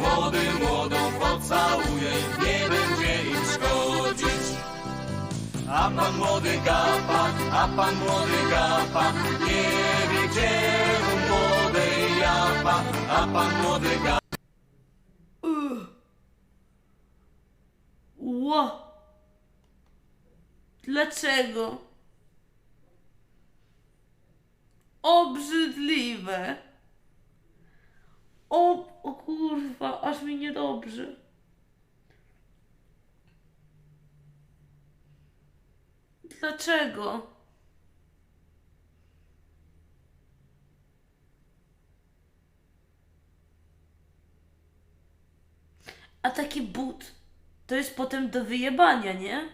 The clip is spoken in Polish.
Młody młodą pocałuje, nie będzie im szkodzić. A pan młody gapa, a pan młody gapa, nie wie gdzie u młodej japa, a pan młody gapa. Ło! Dlaczego? Obrzydliwe. Kurwa, aż mi niedobrze. Dlaczego? A taki but to jest potem do wyjebania, nie?